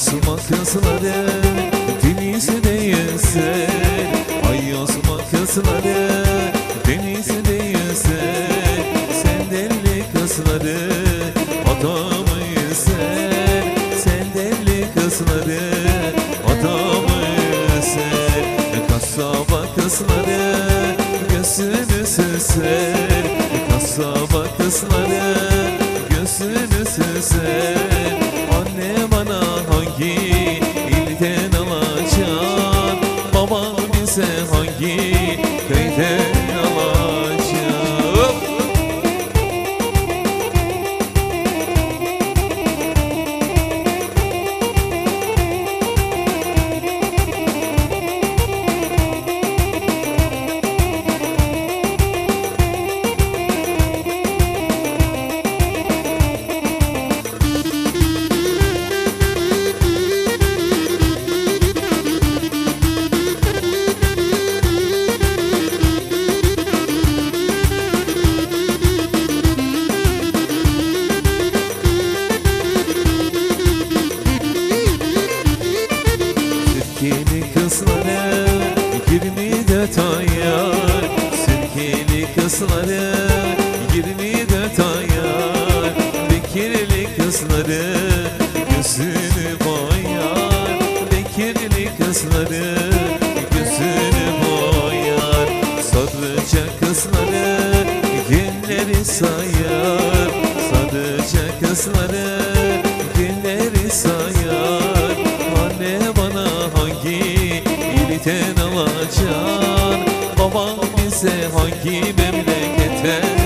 Ayyasıma kızları denizi değilse. Ayyasıma kızları denizi değilse. Sen deli kızları adamı ise Sen deli kızları adamı ise Kasaba kızları gözünü süser Kasaba kızları gözünü süser hangi ilden alacak? Baba bize hangi köyden alacak Sirkeli kızları yirmi dört ayar Sirkeli kızları yirmi dört ayar Bekirli kızları gözünü boyar. Bekirli kızları gözünü boyar. Sarıca kızları günleri sayar. Sarıca kızları sen alacaksın Babam bize hangi memlekete